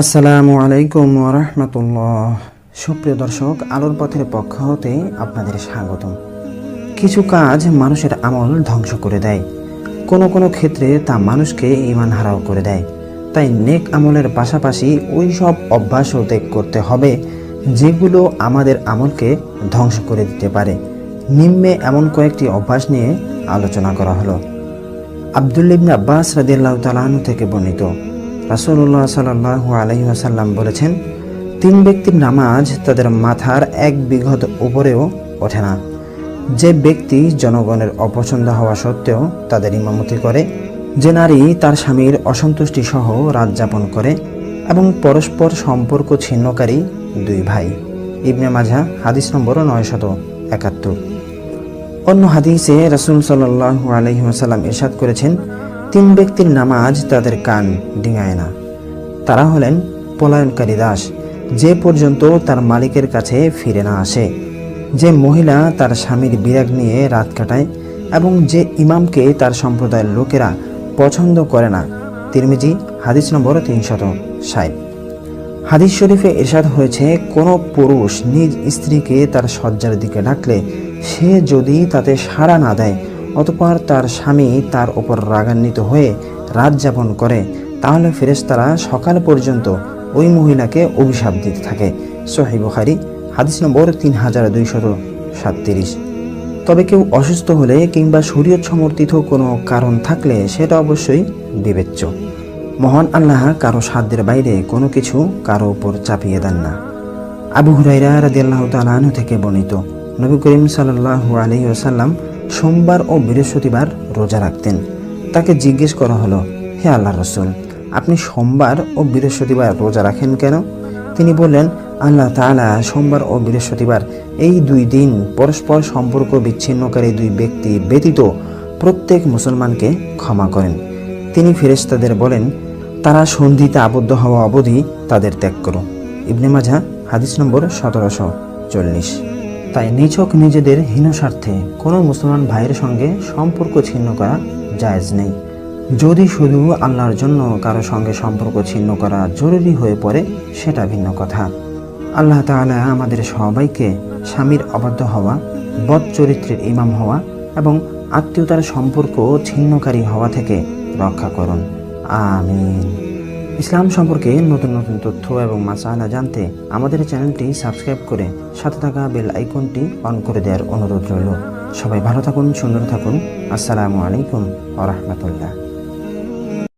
আসসালামু আলাইকুম রহমতুল্লাহ। সুপ্রিয় দর্শক, আলোর পথের পক্ষ হতে আপনাদের স্বাগতম। কিছু কাজ মানুষের আমল ধ্বংস করে দেয়। কোনো কোনো ক্ষেত্রে তা মানুষকে ইমান হারাও করে দেয়। তাই নেক আমলের পাশাপাশি ওই সব অভ্যাসও ত্যাগ করতে হবে, যেগুলো আমাদের আমলকে ধ্বংস করে দিতে পারে। নিম্নে এমন কয়েকটি অভ্যাস নিয়ে আলোচনা করা হলো। আবদুল্লিবনে আব্বাস রাদিয়াল্লাহু তালাহন থেকে বর্ণিত রাসূলুল্লাহ সাল্লাল্লাহু আলাইহি ওয়াসাল্লাম বলেছেন, তিন ব্যক্তির নামাজ তাদের মাথার এক বিঘত উপরেও ওঠে না। যে ব্যক্তি জনগণের অপছন্দ হওয়া সত্ত্বেও তাদের ইমামতি করে, যে নারী তার স্বামীর অসন্তুষ্টি সহ রাত যাপন করে এবং পরস্পর সম্পর্ক ছিন্নকারী দুই ভাই। ইবনে মাঝা হাদিস নম্বর নয়শত একাত্তর। অন্য হাদিসে রাসূল সাল্লাল্লাহু আলাইহি ওয়াসাল্লাম ইরশাদ করেছেন তিন ব্যক্তির নামাজ তাদের কান ডিঙায় না। তারা হলেন পলায়নকারী দাস, যে পর্যন্ত তার মালিকের কাছে ফিরে না আসে। যে মহিলা তার স্বামীর বিরাগ নিয়ে রাত কাটায় এবং যে ইমামকে তার সম্প্রদায়ের লোকেরা পছন্দ করে না, তিরমিজি, হাদিস নম্বর তিনশত ষাট। হাদিস শরীফে এরশাদ হয়েছে, কোনো পুরুষ নিজ স্ত্রীকে তার শয্যার দিকে ডাকলে সে যদি তাতে সাড়া না দেয় অতপর তার স্বামী তার ওপর রাগান্বিত হয়ে রাত যাপন করে। তাহলে ফেরেশতারা সকাল পর্যন্ত ওই মহিলাকে অভিশাপ দিতে থাকে। সোহাই বুখারি, হাদিস নম্বর তিন হাজার দুইশত সাতত্রিশ। তবে কেউ অসুস্থ হলে কিংবা শরীয়ত সমর্থিত কোনো কারণ থাকলে সেটা অবশ্যই বিবেচ্য। মহান আল্লাহ কারও সাধ্যের বাইরে কোনো কিছু কারও উপর চাপিয়ে দেন না। আবু হুরাইরা রাদিয়াল্লাহু তাআলা আনহু থেকে বর্ণিত। নবী করিম সাল্লাল্লাহু আলাইহি ওয়াসাল্লাম সোমবার ও বৃহস্পতিবার রোজা রাখতেন। তাকে জিজ্ঞেস করা হলো, হে আল্লাহ রসুল, আপনি সোমবার ও বৃহস্পতিবার রোজা রাখেন কেন? তিনি বললেন, আল্লাহ তাআলা সোমবার ও বৃহস্পতিবার এই দুই দিন পরস্পর সম্পর্ক বিচ্ছিন্নকারী দুই ব্যক্তি ব্যতীত প্রত্যেক মুসলমানকে ক্ষমা করেন। তিনি ফেরেশতাদের বলেন, তারা সন্ধিতে আবদ্ধ হওয়া অবধি তাদের ত্যাগ করো। ইবনে মাঝা হাদিস নম্বর সতেরোশো চল্লিশ। তাই নিছক নিজেদের হীন স্বার্থে কোনো মুসলমান ভাইয়ের সঙ্গে সম্পর্ক ছিন্ন করা জায়েজ নেই। যদি শুধু আল্লাহর জন্য কারও সঙ্গে সম্পর্ক ছিন্ন করা জরুরি হয়ে পড়ে, সেটা ভিন্ন কথা। আল্লাহ তাআলা আমাদের সবাইকে স্বামীর অবাধ্য হওয়া, বদ চরিত্রের ইমাম হওয়া এবং আত্মীয়তার সম্পর্ক ছিন্নকারী হওয়া থেকে রক্ষা করুন। আমিন। ইসলাম সম্পর্কে নতুন নতুন তথ্য এবং মাসালা জানতে আমাদের চ্যানেলটি সাবস্ক্রাইব করে সাথে থাকা বেল আইকনটি অন করে দেওয়ার অনুরোধ রইল। সবাই ভালো থাকুন, সুন্দর থাকুন। আসসালামু আলাইকুম আ রহমতুল্লাহ।